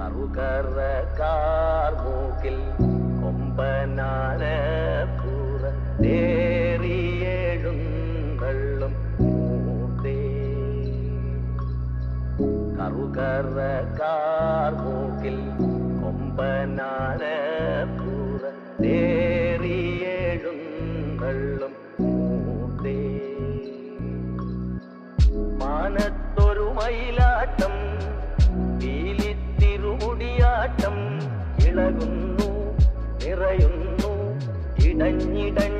കറുകറക്കാർ മൂക്കിൽ കൊമ്പനാന പൂറ തേറിയേഴുന്നള്ളും മൂത്തേ. കറുകറക്കാർ മൂക്കിൽ കൊമ്പനാന പൂറ തേറിയേഴുന്നള്ളും മൂത്തേ. മാനത്തൊരു മയിലാട്ടം ഇളകുന്നു നിറയുന്നു ഇടഞ്ഞിടഞ്ഞങ്ങൊഴിഞ്ഞു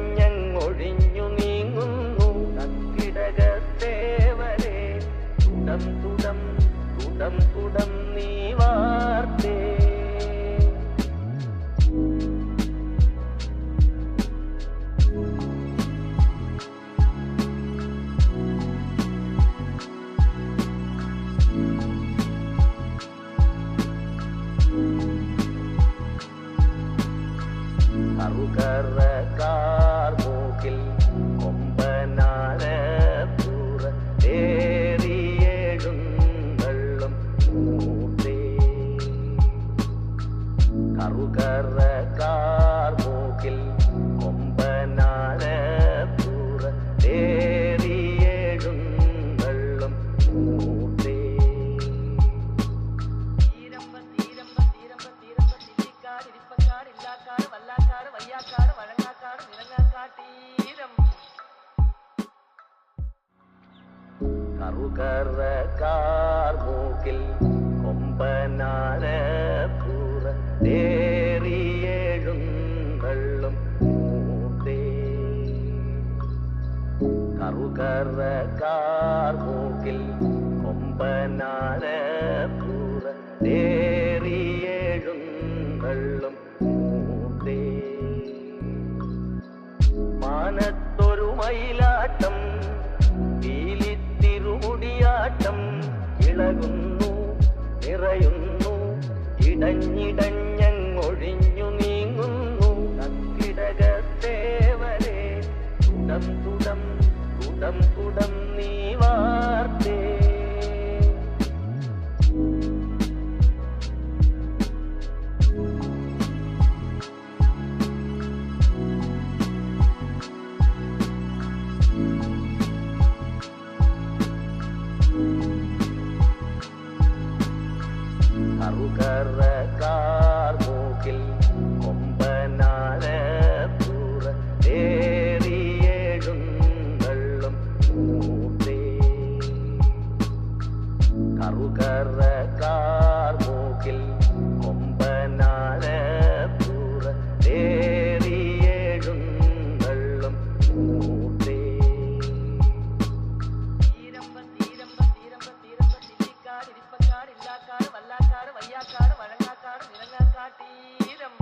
കറുകറക്കാർ മൂക്കിൽ കൊമ്പനാന പൂറ തേറിയേഴുന്നള്ളും മൂത്തേ കറുകറക്കാർ മൂക്കിൽ കൊമ്പനാന വല്ലാക്കാട് വയ്യാക്കാട് വഴങ്ങാക്കാട് നിറങ്ങാക്കാട് തീരം കറുകറക്കാർ മൂക്കിൽ കൊമ്പനാന പൂറ തേറിയേഴുന്നള്ളും മൂത്തേ കറുകറക്കാർ മൂക്കിൽ കൊമ്പനാന മാനത്തൊരു മയിലാട്ടം പീലിത്തിരുമുടിയാട്ടം ഇളകുന്നു നിറയുന്നു. കറുകറക്കാർ മൂക്കിൽ കൊമ്പനാന പൂറ தீரம்